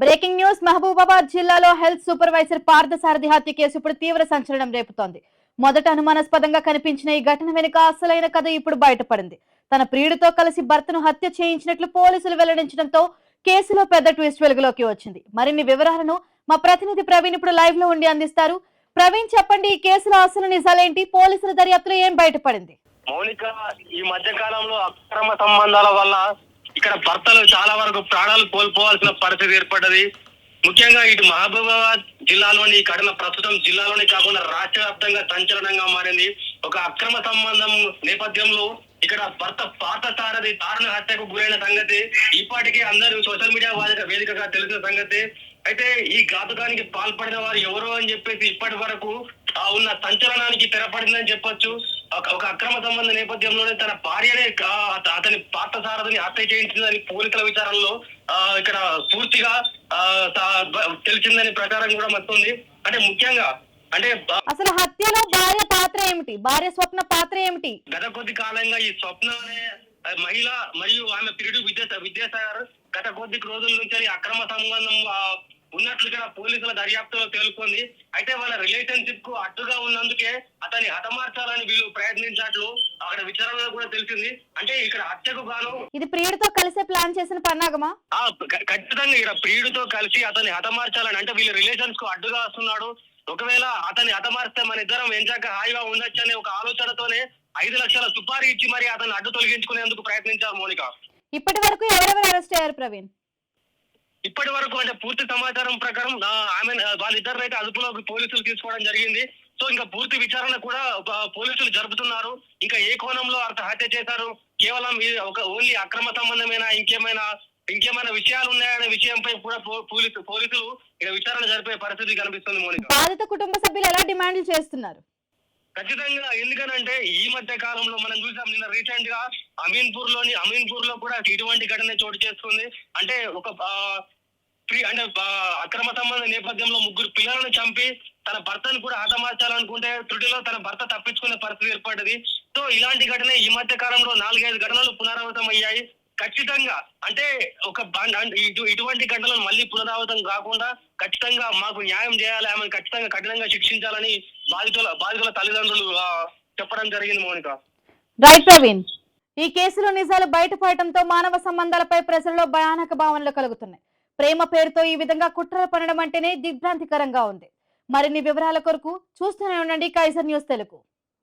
Breaking news Mahabubabad జిల్లాలో health supervisor Parthasarathi హత్య case ఇప్పుడు తీవ్ర సంచలనం రేపుతోంది. మొదట అనుమానాస్పదంగా కనిపించిన ఈ ఘటన వెనుక అసలైన కథ ఇప్పుడు బయటపడింది. తన ప్రియుడితో కలిసి భర్తను హత్య చేయించినట్లు పోలీసులు వెల్లడించడంతో కేసులో పెద్ద ట్విస్ట్ వెలుగులోకి వచ్చింది. మరిన్ని వివరాలను మా ప్రతినిధి ప్రవీణ్ ఇప్పుడు లైవ్లో ఉండి అందిస్తారు. ప్రవీణ్ చెప్పండి ఈ కేసులో అసలు నిజాలేంటి? పోలీసుల దర్యాప్తులో ఏం బయటపడింది? మౌలిక ఈ మధ్య కాలంలో అక్రమ సంబంధాల వల్ల ఇక్కడ భర్తలు చాలా వరకు ప్రాణాలు కోల్పోవాల్సిన పరిస్థితి ఏర్పడ్డది. ముఖ్యంగా ఇటు మహబూబాబాద్ జిల్లాలోని కఠిన ప్రస్తుతం జిల్లాలోనే కాకుండా రాష్ట్ర వ్యాప్తంగా సంచలనంగా మారింది. ఒక అక్రమ సంబంధం నేపథ్యంలో ఇక్కడ భర్త పాత సారథి దారుణ హత్యకు గురైన సంగతి ఇప్పటికే అందరూ సోషల్ మీడియా వేదిక వేదికగా తెలిసిన సంగతి. అయితే ఈ ఘాతుకానికి పాల్పడిన వారు ఎవరో అని చెప్పేసి ఇప్పటి వరకు ఆ ఉన్న సంచలనానికి తెరపడిందని చెప్పొచ్చు. ఒక అక్రమ సంబంధ నేపథ్యంలోనే తన భార్యనే అతని పాత సారథిని హత్య చేయించిందని పోలీసుల విచారణలో ఆ, ఇక్కడ పూర్తిగా తెలిసిందని ప్రచారం కూడా వస్తుంది అంటే ముఖ్యంగా అంటే అసలు హత్యలో భార్య పాత్ర ఏమిటి? భార్య స్వప్న పాత్ర ఏమిటి? గత కొద్ది కాలంగా ఈ స్వప్న అనే మహిళ మరియు ఆమె పిరిడు విద్యా విద్యాసాగర్ గత కొద్ది రోజుల నుంచి అక్రమ సంబంధం ఉన్నట్లుగా పోలీసుల దర్యాప్తులో తేలుకుంది. అయితే వాళ్ళ రిలేషన్షిప్కు అడ్డుగా ఉన్నందుకే అతన్ని హతమార్చాలని వీళ్ళు ప్రయత్నించినట్లు అక్కడ విచారణలో కూడా తెలిసింది. అంటే ఇక్కడ హత్యకు గాను ఇది ప్రియుడితో కలిసే ప్లాన్ చేసిన పన్నాగమా? ఖచ్చితంగా ఇక్కడ ప్రియుడితో కలిసి అతన్ని హతమార్చాలని అంటే వీళ్ళ రిలేషన్స్కు అడ్డుగా వస్తున్నాడు. ఒకవేళ అతన్ని హతమార్స్తే మన ఇద్దరం ఎంచాక హాయిగా ఉండొచ్చు అనే ఒక ఆలోచనతోనే ఐదు లక్షల సుపారీ ఇచ్చి మరి అతన్ని అడ్డు తొలగించుకునేందుకు ప్రయత్నించారు మౌనిక. ఇప్పటి వరకు ఎవరెవరు అరెస్ట్ అయ్యారు ప్రవీణ్? ఇప్పటి వరకు అంటే పూర్తి సమాచారం ప్రకారం ఆమె వాళ్ళిద్దరిని అయితే అదుపులోకి పోలీసులు తీసుకోవడం జరిగింది. సో ఇంకా పూర్తి విచారణ కూడా పోలీసులు జరుపుతున్నారు. ఇంకా ఏ కోణంలో అర్థ హత్య చేశారు? కేవలం ఒక ఓన్లీ అక్రమ సంబంధమైన? ఇంకేమైనా ఇంకేమైనా విషయాలు ఉన్నాయనే విషయంపై కూడా పో- పోలీసు పోలీసులు ఇక విచారణ జరిపే పరిస్థితి కనిపిస్తుంది బాధిత కుటుంబ సభ్యులు ఎలా డిమాండ్లు చేస్తున్నారు? ఖచ్చితంగా. ఎందుకనంటే ఈ మధ్య కాలంలో మనం చూసాం నిన్న రీసెంట్గా అమీన్పూర్లోని అమీన్పూర్లో కూడా ఇటువంటి ఘటన చోటు చేసుకుంది. అంటే ఒక అంటే అక్రమ సంబంధ నేపథ్యంలో ముగ్గురు పిల్లలను చంపి తన భర్తను కూడా హతమార్చాలనుకుంటే త్రుటిలో తన భర్త తప్పించుకునే పరిస్థితి ఏర్పడ్డది. సో ఇలాంటి ఘటన ఈ మధ్య కాలంలో నాలుగైదు ఘటనలు పునరావృతం అయ్యాయి ఖచ్చితంగా. అంటే ఒక ఇటు- ఇటువంటి ఘటనలు మళ్ళీ పునరావృతం కాకుండా ఖచ్చితంగా మాకు న్యాయం చేయాలి ఆమె ఖచ్చితంగా కఠినంగా శిక్షించాలని బాధితుల బాధితుల తల్లిదండ్రులు చెప్పడం జరిగింది మౌనిక. రైట్ ప్రవీణ్ ఈ కేసులో నిజాలు బయటపడటంతో మానవ సంబంధాలపై ప్రజల్లో భయానక భావనలు కలుగుతున్నాయి. ప్రేమ పేరుతో ఈ విధంగా కుట్రలు పనడం అంటేనే దిగ్భ్రాంతికరంగా ఉంది. మరిన్ని వివరాల కొరకు చూస్తూనే ఉండండి కైసర్ న్యూస్ తెలుగు.